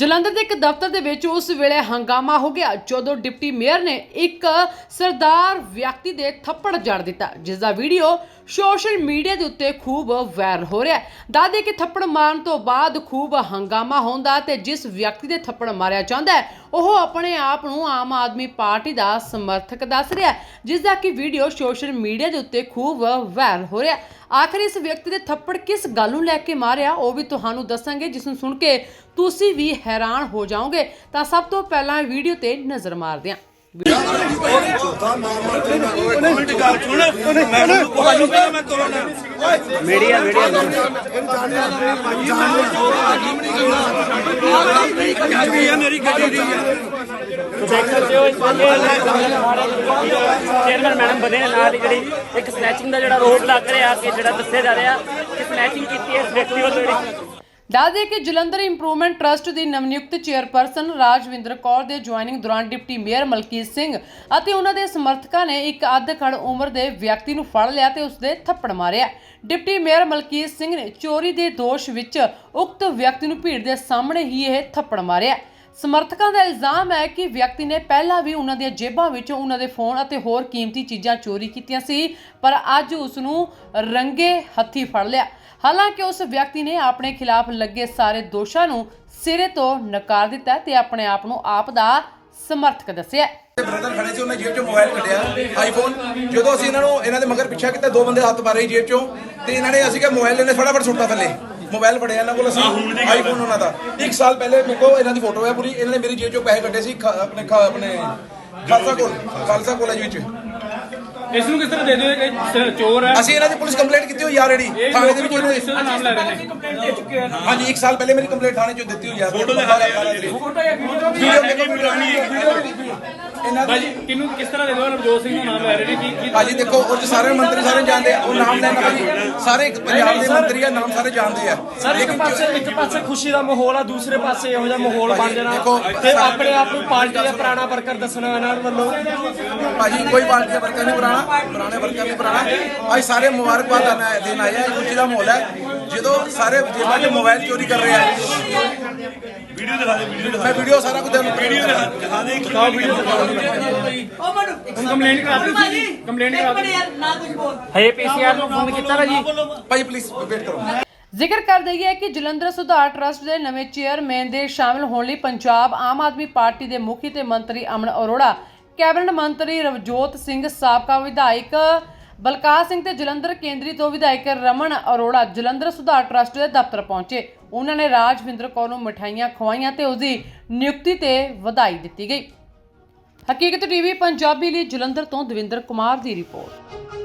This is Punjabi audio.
ਜਲੰਧਰ ਦੇ ਇੱਕ ਦਫ਼ਤਰ ਦੇ ਵਿੱਚ ਉਸ ਵੇਲੇ ਹੰਗਾਮਾ ਹੋ ਗਿਆ, ਜਦੋਂ ਡਿਪਟੀ ਮੇਅਰ ਨੇ ਇੱਕ ਸਰਦਾਰ ਵਿਅਕਤੀ ਦੇ ਥੱਪੜ ਜੜ ਦਿੱਤਾ ਜਿਸ ਦਾ ਵੀਡੀਓ ਸੋਸ਼ਲ ਮੀਡੀਆ ਦੇ ਉੱਤੇ ਖੂਬ ਵਾਇਰਲ ਹੋ ਰਿਹਾ ਹੈ। ਦਾਦੇ ਕੇ ਥੱਪੜ ਮਾਰਨ ਤੋਂ ਬਾਅਦ ਖੂਬ ਹੰਗਾਮਾ ਹੁੰਦਾ ਤੇ ਜਿਸ ਵਿਅਕਤੀ ਦੇ ਥੱਪੜ ਮਾਰਿਆ ਜਾਂਦਾ ਹੈ, ਉਹ ਆਪਣੇ ਆਪ ਨੂੰ ਆਮ ਆਦਮੀ ਪਾਰਟੀ ਦਾ ਸਮਰਥਕ ਦੱਸ ਰਿਹਾ ਹੈ ਜਿਸ ਦਾ ਕਿ ਵੀਡੀਓ ਸੋਸ਼ਲ ਮੀਡੀਆ ਦੇ ਉੱਤੇ ਖੂਬ ਵਾਇਰਲ ਹੋ ਰਿਹਾ ਹੈ। ਆਖਰ ਇਸ ਵਿਅਕਤੀ ਦੇ ਥੱਪੜ ਕਿਸ ਗੱਲ ਨੂੰ ਲੈ ਕੇ ਮਾਰਿਆ, ਉਹ ਵੀ ਤੁਹਾਨੂੰ ਦੱਸਾਂਗੇ, ਜਿਸ ਨੂੰ ਸੁਣ ਕੇ ਤੁਸੀਂ ਵੀ ਹੈਰਾਨ ਹੋ ਜਾਓਗੇ ਤਾਂ ਸਭ ਤੋਂ ਪਹਿਲਾਂ ਵੀਡੀਓ ਤੇ ਨਜ਼ਰ ਮਾਰਦੇ ਹਾਂ। ਮੀਡੀਆ ਮੀਡੀਆ ਮੇਰੀ ਗੱਡੀ ਦੀ ਚੇਅਰਮੈਨ ਮੈਡਮ ਬਣੇ ਨਾਲ ਹੀ ਜਿਹੜੀ ਇੱਕ ਸਨੈਚਿੰਗ ਦਾ ਜਿਹੜਾ ਰੋਡ ਲੱਗ ਰਿਹਾ ਕਿ ਜਿਹੜਾ ਦੱਸਿਆ ਜਾ ਰਿਹਾ, ਕਿ ਸਨੈਚਿੰਗ ਕੀਤੀ ਹੈ ਇਸ ਵਿਅਕਤੀ ਵੱਲੋਂ ਜਿਹੜੀ। ਦੱਸ ਦੇ ਕਿ ਜਲੰਧਰ ਇੰਪਰੂਵਮੈਂਟ ਟਰਸਟ ਦੀ ਨਵਨਿਯੁਕਤ ਚੇਅਰਪਰਸਨ ਰਾਜਵਿੰਦਰ ਕੌਰ ਦੇ ਜੁਆਇਨਿੰਗ ਦੌਰਾਨ ਡਿਪਟੀ ਮੇਅਰ ਮਲਕੀਤ ਸਿੰਘ ਅਤੇ ਉਹਨਾਂ ਦੇ ਸਮਰਥਕਾਂ ਨੇ ਇੱਕ ਅੱਧ ਖੜ ਉਮਰ ਦੇ ਵਿਅਕਤੀ ਨੂੰ ਫੜ ਲਿਆ ਤੇ ਉਸ ਦੇ ਥੱਪੜ ਮਾਰਿਆ। ਡਿਪਟੀ ਮੇਅਰ ਮਲਕੀਤ ਸਿੰਘ ਨੇ ਚੋਰੀ ਦੇ ਦੋਸ਼ ਵਿੱਚ ਉਕਤ ਵਿਅਕਤੀ ਨੂੰ ਭੀੜ ਦੇ ਸਾਹਮਣੇ ਹੀ ਇਹ ਥੱਪੜ ਮਾਰਿਆ। ਸਮਰਥਕਾਂ ਦਾ ਇਲਜ਼ਾਮ ਹੈ ਕਿ ਵਿਅਕਤੀ ਨੇ ਪਹਿਲਾਂ ਵੀ ਉਹਨਾਂ ਦੀਆਂ ਜੇਬਾਂ ਵਿੱਚੋਂ ਉਹਨਾਂ ਦੇ ਫੋਨ ਅਤੇ ਹੋਰ ਕੀਮਤੀ ਚੀਜ਼ਾਂ ਚੋਰੀ ਕੀਤੀਆਂ ਸੀ, ਪਰ ਅੱਜ ਉਸ ਨੂੰ ਰੰਗੇ ਹੱਥੀ ਫੜ ਲਿਆ। ਹਾਲਾਂਕਿ ਉਸ ਵਿਅਕਤੀ ਨੇ ਆਪਣੇ ਖਿਲਾਫ ਲੱਗੇ ਸਾਰੇ ਦੋਸ਼ਾਂ ਨੂੰ ਸਿਰੇ ਤੋਂ ਨਕਾਰ ਦਿੱਤਾ ਤੇ ਆਪਣੇ ਆਪ ਨੂੰ ਆਪ ਦਾ ਸਮਰਥਕ ਦੱਸਿਆ। ਬ੍ਰਦਰ ਖੜੇ ਸੀ, ਉਹਨੇ ਜੇਬ ਚੋਂ ਮੋਬਾਈਲ ਕੱਢਿਆ ਆਈਫੋਨ ਜਦੋਂ ਅਸੀਂ ਇਹਨਾਂ ਨੂੰ, ਇਹਨਾਂ ਦੇ ਮਗਰ ਪਿੱਛਾ ਕੀਤਾ, ਦੋ ਬੰਦੇ ਹੱਥ ਮਾਰੇ ਜੇਬ ਚੋਂ, ਤੇ ਇਹਨਾਂ ਨੇ ਅਸੀਂ ਕਿਹਾ ਮੋਬਾਈਲ ਇਹਨੇ ਫਟਾਫਟ ਸੁੱਟਤਾ ਥੱਲੇ। ਮੋਬਾਈਲ ਫੜਿਆ ਇਹਨਾਂ ਕੋਲ ਅਸੀਂ ਆਈਫੋਨ ਉਹਨਾਂ ਦਾ। ਇੱਕ ਸਾਲ ਪਹਿਲੇ ਮੇਰੇ ਕੋਲ ਇਹਨਾਂ ਦੀ ਫੋਟੋ ਹੈ ਪੂਰੀ ਇਹਨਾਂ ਨੇ ਮੇਰੀ ਜੇਬ ਚੋਂ ਪੈਸੇ ਕੱਢੇ ਸੀ ਖਾ- ਆਪਣੇ ਖਾ- ਆਪਣੇ ਖਾਲਸਾ ਕੋਲ ਖਾਲਸਾ ਕਾਲਜ ਵਿੱਚ। ਇਸ ਨੂੰ ਕਿਸ ਤਰ੍ਹਾਂ ਦੇ ਦਿਓ? ਕਿ ਸ- ਚੋਰ ਹੈ। ਅਸੀਂ ਇਹਨਾਂ ਦੀ ਪੁਲਿਸ ਕੰਪਲੇਂਟ ਕੀਤੀ ਹੋਈ ਆਲਰੇਡੀ ਇਹ ਥਾਣੇ ਦੇ ਵਿੱਚ ਇਹਨਾਂ ਦਾ ਨਾਮ ਲੈ ਰਹੇ ਨੇ। ਹਾਂਜੀ ਇੱਕ ਸਾਲ ਪਹਿਲੇ ਮੇਰੀ ਕੰਪਲੇਂਟ ਥਾਣੇ ਚੋਂ ਦਿੱਤੀ ਹੋਈ ਆ। ਫੋਟੋ ਦਿਖਾ ਦੇ। ਵੀਡੀਓ ਦੇਖੋ ਵੀਡੀਓ ਇਹਨਾਂ ਭਾਜੀ ਕਿਹਨੂੰ ਕਿਸ ਤਰ੍ਹਾਂ ਦੇ ਦਿਓ ਨਵਜੋਤ ਸਿੰਘ ਦਾ ਨਾਮ ਲੈ ਰਹੇ ਨੇ? ਕੀ ਕੀ ਭਾਜੀ ਦੇਖੋ ਉਹ 'ਚ ਸਾਰੇ ਮੰਤਰੀ ਸਾਰੇ ਜਾਣਦੇ ਆ ਉਹ ਨਾਮ ਲੈਣਾ ਭਾਜੀ ਸਾਰੇ ਇੱਕ ਪੰਜਾਬ ਦੇ ਮੰਤਰੀ ਆ ਨਾਮ ਸਾਰੇ ਜਾਣਦੇ ਆ। ਸਰ ਇੱਕ ਪਾਸੇ ਇੱਕ ਪਾਸੇ ਖੁਸ਼ੀ ਦਾ ਮਾਹੌਲ ਆ ਦੂਸਰੇ ਪਾਸੇ ਇਹੋ ਜਿਹਾ ਮਾਹੌਲ ਬਣ ਜਾਣਾ। ਤੇ ਆਪਣੇ ਆਪ ਨੂੰ ਪਾਰਟੀ ਦਾ ਪੁਰਾਣਾ ਵਰਕਰ ਦੱਸਣਾ ਇਹਨਾਂ ਵੱਲੋਂ। ਭਾਜੀ ਕੋਈ ਪਾਰਟੀ ਦਾ ਵਰਕਰ ਨਹੀਂ ਪੁਰਾਣਾ ਪੁਰਾਣੇ ਵਰਕਰ ਨਹੀਂ ਪੁਰਾਣਾ। ਅੱਜ ਸਾਰੇ ਮੁਬਾਰਕਬਾਦ ਦੇਣ ਆਏ- ਦੇਣ ਆਏ ਆ ਇਹ ਖੁਸ਼ੀ ਦਾ ਮਾਹੌਲ ਹੈ ਜਦੋਂ ਸਾਰੇ ਜੇਬਾਂ 'ਚ ਮੋਬਾਈਲ ਚੋਰੀ ਕਰ ਰਹੇ ਆ। ਵੀਡੀਓ ਦਿਖਾ ਦੇ ਵੀਡੀਓ ਦਿਖਾ ਮੈਂ ਵੀਡੀਓ ਸਾਰਾ ਕੁਝ ਤੁਹਾਨੂੰ ਵੀਡੀਓ ਦਿਖਾ ਦਿਖਾ ਦੇ ਦਿਖਾਓ ਵੀਡੀਓ ਹੁਣ ਕੰਪਲੇਂਟ ਕਰਾ ਦਿੱਤੀ ਕੰਪਲੇਂਟ ਕਰਾ ਦਿੱਤੀ ਹਏ ਪੀਸੀਆਰ ਨੂੰ ਫੋਨ ਕੀਤਾ ਭਾਜੀ ਭਾਜੀ ਪਲੀਜ਼ ਵੇਟ ਕਰੋ। ਜ਼ਿਕਰ ਕਰ ਦਈਏ ਕਿ ਜਲੰਧਰ ਸੁਧਾਰ ਟਰਸਟ ਦੇ ਨਵੇਂ ਚੇਅਰਮੈਨ ਦੇ ਸ਼ਾਮਲ ਹੋਣ ਲਈ ਪੰਜਾਬ ਆਮ ਆਦਮੀ ਪਾਰਟੀ ਦੇ ਮੁਖੀ ਤੇ ਮੰਤਰੀ ਅਮਨ ਅਰੋੜਾ ਕੈਬਨਿਟ ਮੰਤਰੀ ਰਵਜੋਤ ਸਿੰਘ ਸਾਬਕਾ ਵਿਧਾਇਕ ਬਲਕਾਰ ਸਿੰਘ ਤੇ ਜਲੰਧਰ ਕੇਂਦਰੀ ਤੋਂ ਵਿਧਾਇਕ ਰਮਨ ਅਰੋੜਾ ਜਲੰਧਰ ਸੁਧਾਰ ਟਰਸਟ ਦੇ ਦਫ਼ਤਰ ਪਹੁੰਚੇ। ਉਹਨਾਂ ਨੇ ਰਾਜਵਿੰਦਰ ਕੌਰ ਨੂੰ ਮਠਾਈਆਂ ਖਵਾਈਆਂ ਤੇ ਉਸ ਦੀ ਨਿਯੁਕਤੀ ਤੇ ਵਧਾਈ ਦਿੱਤੀ ਗਈ। ਹਕੀਕਤ ਟੀਵੀ, ਪੰਜਾਬੀ ਲਈ ਜਲੰਧਰ ਤੋਂ ਦਵਿੰਦਰ ਕੁਮਾਰ ਦੀ ਰਿਪੋਰਟ।